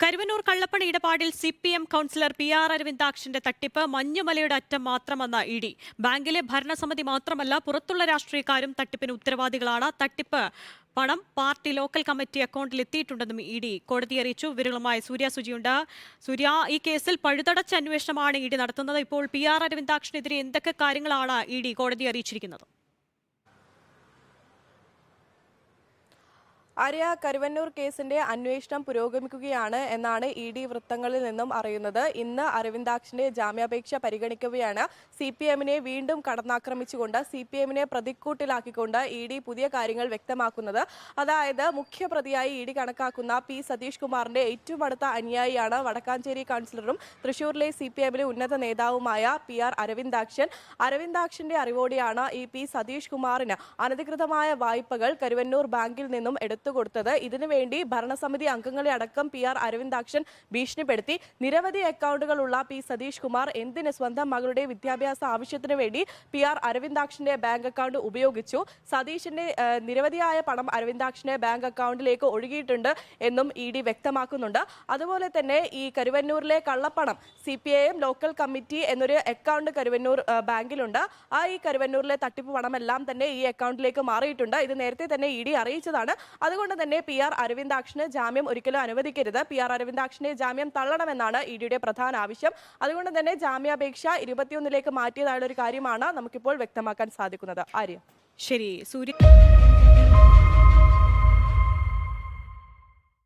കരുവന്നൂർ കള്ളപ്പണി ഇടപാടിൽ C P M councillor P R അരവിന്ദാക്ഷന്റെ തട്ടിപ്പ് മഞ്ഞുമലയുടെ അറ്റം മാത്രമെന്ന ഇ ഡി. ബാങ്കിലെ ഭരണസമിതി മാത്രമല്ല പുറത്തുള്ള രാഷ്ട്രീയക്കാരും തട്ടിപ്പിന് ഉത്തരവാദികളാണ്. തട്ടിപ്പ് പണം പാർട്ടി ലോക്കൽ കമ്മിറ്റി അക്കൗണ്ടിൽ എത്തിയിട്ടുണ്ടെന്നും ഇ ഡി കോടതിയെ അറിയിച്ചു. വിവരങ്ങളുമായി സൂര്യ സുജിയുണ്ട്. സൂര്യ ഈ കേസിൽ പഴുതടച്ച അന്വേഷണമാണ് ഇ നടത്തുന്നത്. ഇപ്പോൾ പി ആർ അരവിന്ദാക്ഷനെതിരെ എന്തൊക്കെ കാര്യങ്ങളാണ് ഇ കോടതി അറിയിച്ചിരിക്കുന്നത്? ആര്യ കരുവന്നൂർ കേസിന്റെ അന്വേഷണം പുരോഗമിക്കുകയാണ് എന്നാണ് ഇ ഡി വൃത്തങ്ങളിൽ നിന്നും അറിയുന്നത്. ഇന്ന് അരവിന്ദാക്ഷന്റെ ജാമ്യാപേക്ഷ പരിഗണിക്കുകയാണ്. സി പി എമ്മിനെ വീണ്ടും കടന്നാക്രമിച്ചുകൊണ്ട് സി പി എമ്മിനെ പ്രതിക്കൂട്ടിലാക്കിക്കൊണ്ട് ഇ ഡി പുതിയ കാര്യങ്ങൾ വ്യക്തമാക്കുന്നത്. അതായത് മുഖ്യപ്രതിയായി ഇ ഡി കണക്കാക്കുന്ന പി സതീഷ് കുമാറിന്റെ ഏറ്റവും അടുത്ത അനുയായിയാണ് വടക്കാഞ്ചേരി കൗൺസിലറും തൃശൂരിലെ സി പി എമ്മിലെ ഉന്നത നേതാവുമായ പി ആർ അരവിന്ദാക്ഷൻ. അരവിന്ദാക്ഷന്റെ അറിവോടെയാണ് ഈ പി സതീഷ് കുമാറിന് അനധികൃതമായ വായ്പകൾ കരുവന്നൂർ ബാങ്കിൽ നിന്നും എടുത്തു കൊടുത്തത്. ഇതിനുവേണ്ടി ഭരണസമിതി അംഗങ്ങളെ അടക്കം പി ആർ അരവിന്ദാക്ഷൻ ഭീഷണിപ്പെടുത്തി. നിരവധി അക്കൗണ്ടുകളുള്ള പി സതീഷ് കുമാർ എന്തിന് സ്വന്തം മകളുടെ വിദ്യാഭ്യാസ ആവശ്യത്തിന് വേണ്ടി പി ആർ അരവിന്ദാക്ഷന്റെ ബാങ്ക് അക്കൗണ്ട് ഉപയോഗിച്ചു? സതീഷിന്റെ നിരവധിയായ പണം അരവിന്ദാക്ഷന്റെ ബാങ്ക് അക്കൗണ്ടിലേക്ക് ഒഴുകിയിട്ടുണ്ട് എന്നും ഇ ഡി വ്യക്തമാക്കുന്നുണ്ട്. അതുപോലെ തന്നെ ഈ കരുവന്നൂരിലെ കള്ളപ്പണം C P I M local committee എന്നൊരു അക്കൗണ്ട് കരുവന്നൂർ ബാങ്കിലുണ്ട്. ആ ഈ കരുവന്നൂരിലെ തട്ടിപ്പ് പണമെല്ലാം തന്നെ ഈ അക്കൗണ്ടിലേക്ക് മാറിയിട്ടുണ്ട്. ഇത് നേരത്തെ തന്നെ ഇ ഡി അറിയിച്ചതാണ്. അതുകൊണ്ട് തന്നെ പി ആർ അരവിന്ദാക്ഷന് ജാമ്യം ഒരിക്കലും അനുവദിക്കരുത്. പി ആർ അരവിന്ദാക്ഷനെ ജാമ്യം തള്ളണമെന്നാണ് ഇ ഡിയുടെ പ്രധാന ആവശ്യം. അതുകൊണ്ട് തന്നെ ജാമ്യാപേക്ഷ ഇരുപത്തിയൊന്നിലേക്ക് മാറ്റിയതായുള്ള ഒരു കാര്യമാണ് നമുക്കിപ്പോൾ വ്യക്തമാക്കാൻ സാധിക്കുന്നത്. ആര്യ. ശരി സൂര്യ